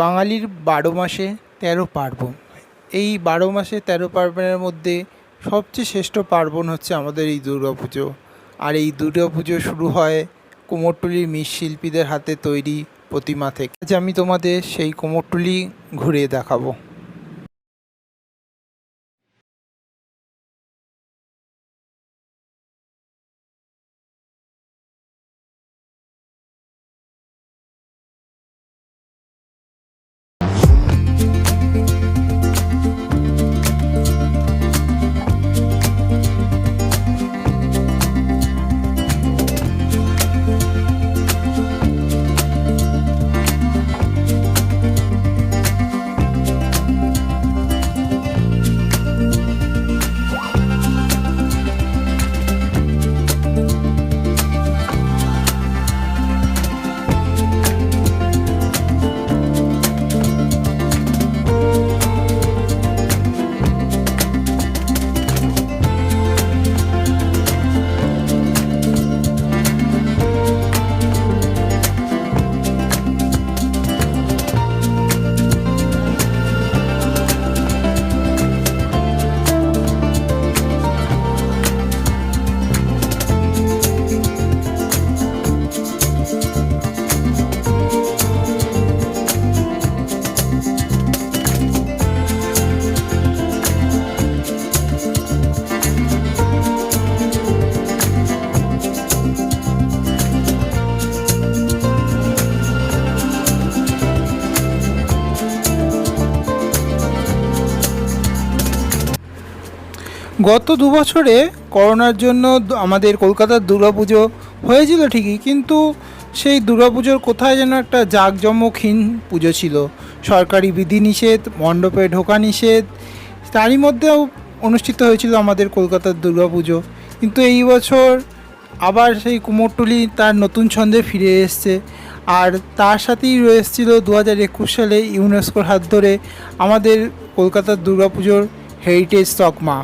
বাঙালির বারো মাসে তেরো পার্বণ। এই বারো মাসে তেরো পার্বণের মধ্যে সবচেয়ে শ্রেষ্ঠ পার্বণ হচ্ছে আমাদের এই দুর্গা পুজো আর এই দুর্গা পুজো শুরু হয় কুমোরটুলির মৃৎশিল্পীদের হাতে তৈরি প্রতিমা থেকে। আজ আমি তোমাদের সেই কুমোরটুলি ঘুরিয়ে দেখাবো। গত দু বছরে করোনার জন্য আমাদের কলকাতার দুর্গাপুজো হয়েছিল ঠিকই, কিন্তু সেই দুর্গাপুজোর কোথায় যেন একটা জাঁকজমকহীন পুজো ছিল। সরকারি বিধিনিষেধ, মণ্ডপে ঢোকা নিষেধ, তারই মধ্যেও অনুষ্ঠিত হয়েছিল আমাদের কলকাতার দুর্গাপুজো। কিন্তু এই বছর আবার সেই কুমোরটুলি তার নতুন ছন্দে ফিরে এসছে। আর তার সাথেই রয়েছিল দু হাজার একুশ সালে ইউনেস্কোর হাত ধরে আমাদের কলকাতার দুর্গাপুজোর হেরিটেজ তকমা।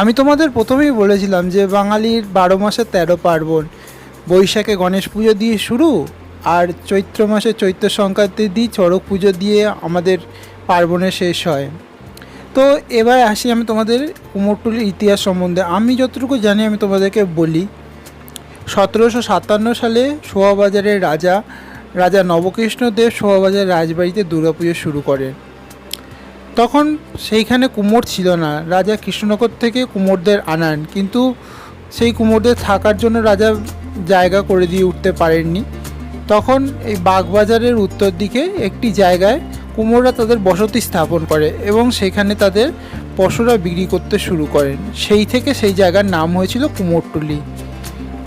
আমি তোমাদের প্রথমেই বলেছিলাম যে বাঙালির বারো মাসে তেরো পার্বণ, বৈশাখে গণেশ পুজো দিয়ে শুরু আর চৈত্র মাসে চৈত্র সংক্রান্তি দিয়ে চড়ক পুজো দিয়ে আমাদের পার্বণে শেষ হয়। তো এবার আসি আমি তোমাদের কুমোরটুলির ইতিহাস সম্বন্ধে। আমি যতটুকু জানি আমি তোমাদেরকে বলি, সতেরোশো সাতান্ন সালে শোভাবাজারের রাজা রাজা নবকৃষ্ণ দেব শোভাবাজার রাজবাড়িতে দুর্গাপুজো শুরু করেন। তখন সেইখানে কুমোর ছিল না। রাজা কৃষ্ণনগর থেকে কুমোরদের আনান। কিন্তু সেই কুমোরদের থাকার জন্য রাজা জায়গা করে দিয়ে উঠতে পারেননি। তখন এই বাগবাজারের উত্তর দিকে একটি জায়গায় কুমোররা তাদের বসতি স্থাপন করে এবং সেখানে তাদের পশুরা বিক্রি করতে শুরু করেন। সেই থেকে সেই জায়গার নাম হয়েছিল কুমোরটুলি।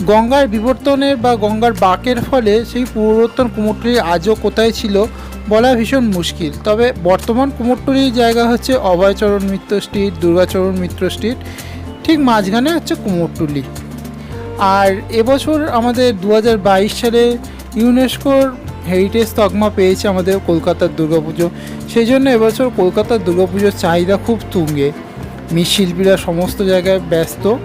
গঙ্গার বিবর্তনের বা গঙ্গার বাঁকের ফলে সেই পূর্ববর্তন কুমোরটুলি আজও কোথায় ছিল বলা ভীষণ মুশকিল। তবে বর্তমান কুমোরটুলির জায়গা হচ্ছে অভয়চরণ মিত্র স্ট্রিট, দুর্গাচরণ মিত্র স্ট্রিট, ঠিক মাঝখানে হচ্ছে কুমোরটুলি। আর এবছর আমাদের দু হাজার বাইশ সালে ইউনেস্কোর হেরিটেজ তকমা পেয়েছে আমাদের কলকাতার দুর্গাপুজো। সেই জন্য এবছর কলকাতার দুর্গাপুজোর চাহিদা খুব তুঙ্গে। মৃৎশিল্পীরা সমস্ত জায়গায় ব্যস্ত।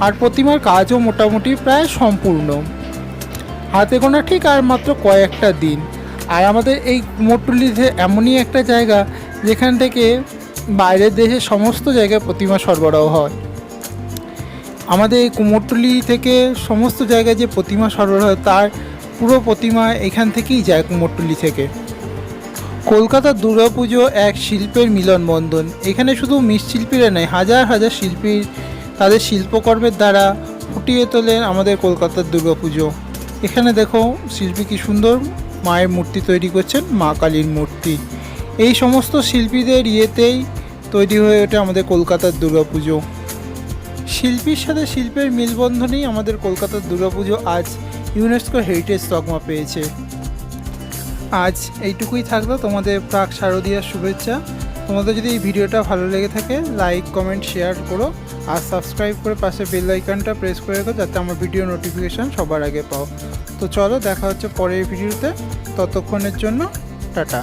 আর প্রতিমার কাজও মোটামুটি প্রায় সম্পূর্ণ। হাতে গোনা ঠিক আর মাত্র কয়েকটা দিন। আর আমাদের এই কুমোরটুলিতে এমনই একটা জায়গা যেখান থেকে বাইরের দেশের সমস্ত জায়গায় প্রতিমা সরবরাহ হয়। আমাদের এই কুমোরটুলি থেকে সমস্ত জায়গায় যে প্রতিমা সরবরাহ তার পুরো প্রতিমা এখান থেকেই যায় কুমোরটুলি থেকে। কলকাতার দুর্গাপুজো এক শিল্পের মিলনবন্ধন। এখানে শুধু মৃৎশিল্পীরা নয়, হাজার হাজার শিল্পী তাদের শিল্পকর্মের দ্বারা ফুটিয়ে তোলেন আমাদের কলকাতার দুর্গাপুজো। এখানে দেখো শিল্পী কি সুন্দর মায়ের মূর্তি তৈরি করছেন, মা কালীর মূর্তি। এই সমস্ত শিল্পীদের ইয়েতেই তৈরি হয়ে ওঠে আমাদের কলকাতার দুর্গাপুজো। শিল্পীর সাথে শিল্পের মেলবন্ধনেই আমাদের কলকাতার দুর্গাপুজো আজ ইউনেস্কো হেরিটেজ তকমা পেয়েছে। আজ এইটুকুই থাকল। তোমাদের প্রাক শারদীয়ার শুভেচ্ছা। তোমাদের যদি এই ভিডিওটা ভালো লেগে থাকে লাইক কমেন্ট শেয়ার করো। আর সাবস্ক্রাইব করে পাশে বেল আইকনটা প্রেস করে রেখো যাতে আমার ভিডিও নোটিফিকেশান সবার আগে পাও। তো চলো দেখা হচ্ছে পরের ভিডিওতে ততক্ষণের জন্য টাটা।